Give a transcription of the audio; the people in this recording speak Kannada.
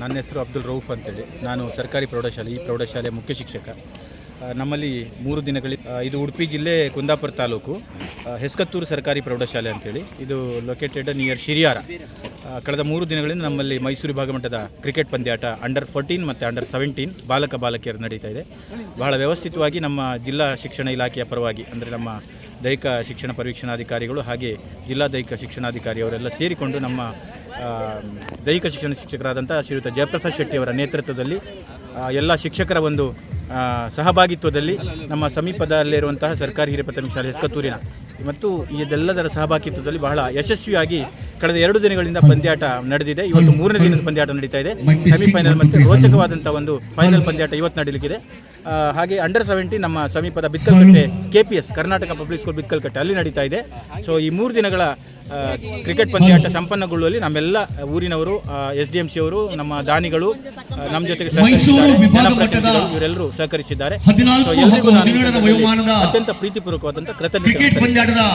ನನ್ನ ಹೆಸರು ಅಬ್ದುಲ್ ರೌಫ್ ಅಂತೇಳಿ. ನಾನು ಸರ್ಕಾರಿ ಪ್ರೌಢಶಾಲೆ, ಈ ಪ್ರೌಢಶಾಲೆಯ ಮುಖ್ಯ ಶಿಕ್ಷಕ. ನಮ್ಮಲ್ಲಿ ಮೂರು ದಿನಗಳ ಇದು ಉಡುಪಿ ಜಿಲ್ಲೆ ಕುಂದಾಪುರ ತಾಲೂಕು. ಹೆಸ್ಕತ್ತೂರು ಸರ್ಕಾರಿ ಪ್ರೌಢಶಾಲೆ ಅಂತೇಳಿ. ಇದು ಲೊಕೇಟೆಡ್ ನಿಯರ್ ಶಿರಿಯಾರ. ಕಳೆದ ಮೂರು ದಿನಗಳಿಂದ ನಮ್ಮಲ್ಲಿ ಮೈಸೂರು ಭಾಗಮಟ್ಟದ ಕ್ರಿಕೆಟ್ ಪಂದ್ಯಾಟ ಅಂಡರ್ ಫೋರ್ಟೀನ್ ಮತ್ತು ಅಂಡರ್ ಸೆವೆಂಟೀನ್ ಬಾಲಕ ಬಾಲಕಿಯರು ನಡೀತಾ ಇದೆ. ಬಹಳ ವ್ಯವಸ್ಥಿತವಾಗಿ ನಮ್ಮ ಜಿಲ್ಲಾ ಶಿಕ್ಷಣ ಇಲಾಖೆಯ ಪರವಾಗಿ, ಅಂದರೆ ನಮ್ಮ ದೈಹಿಕ ಶಿಕ್ಷಣ ಪರೀಕ್ಷಣಾಧಿಕಾರಿಗಳು ಹಾಗೆ ಜಿಲ್ಲಾ ದೈಹಿಕ ಶಿಕ್ಷಣಾಧಿಕಾರಿ ಅವರೆಲ್ಲ ಸೇರಿಕೊಂಡು ನಮ್ಮ ದೈಹಿಕ ಶಿಕ್ಷಣ ಶಿಕ್ಷಕರಾದಂಥ ಶ್ರೀಯುತ ಜಯಪ್ರಸಾದ್ ಶೆಟ್ಟಿ ಅವರ ನೇತೃತ್ವದಲ್ಲಿ ಎಲ್ಲ ಶಿಕ್ಷಕರ ಒಂದು ಸಹಭಾಗಿತ್ವದಲ್ಲಿ ನಮ್ಮ ಸಮೀಪದಲ್ಲಿರುವಂತಹ ಸರ್ಕಾರಿ ಹಿರಿಯ ಪ್ರಾಥಮಿಕ ಶಾಲೆ ಎಸ್ಕತ್ತೂರಿನ ಮತ್ತು ಇದೆಲ್ಲದರ ಸಹಭಾಗಿತ್ವದಲ್ಲಿ ಬಹಳ ಯಶಸ್ವಿಯಾಗಿ ಕಳೆದ ಎರಡು ದಿನಗಳಿಂದ ಪಂದ್ಯಾಟ ನಡೆದಿದೆ. ಇವತ್ತು ಮೂರನೇ ದಿನದ ಪಂದ್ಯಾಟ ನಡೀತಾ ಇದೆ. ಸೆಮಿಫೈನಲ್ ಮತ್ತು ರೋಚಕವಾದಂಥ ಒಂದು ಫೈನಲ್ ಪಂದ್ಯಾಟ ಇವತ್ತು ನಡೀಲಿಕ್ಕಿದೆ. ಹಾಗೆ ಅಂಡರ್ ಸೆವೆಂಟಿ ನಮ್ಮ ಸಮೀಪದ Bikkalkatte K P S Karnataka public school Bikkalkatte ಅಲ್ಲಿ ನಡೀತಾ ಇದೆ. ಸೊ ಈ ಮೂರು ದಿನಗಳ ಕ್ರಿಕೆಟ್ ಪಂದ್ಯಾಟ ಸಂಪನ್ನಗೊಳ್ಳುವಲ್ಲಿ ನಮ್ಮೆಲ್ಲ ಊರಿನವರು ಎಸ್ ಡಿ ಎಂ ಸಿ ಅವರು ನಮ್ಮ ದಾನಿಗಳು ನಮ್ಮ ಜೊತೆಗೆ ಇವರೆಲ್ಲರೂ ಸಹಕರಿಸಿದ್ದಾರೆ. ನಾನು ಅತ್ಯಂತ ಪ್ರೀತಿಪೂರ್ವಕವಾದಂಥ ಕೃತಜ್ಞತೆ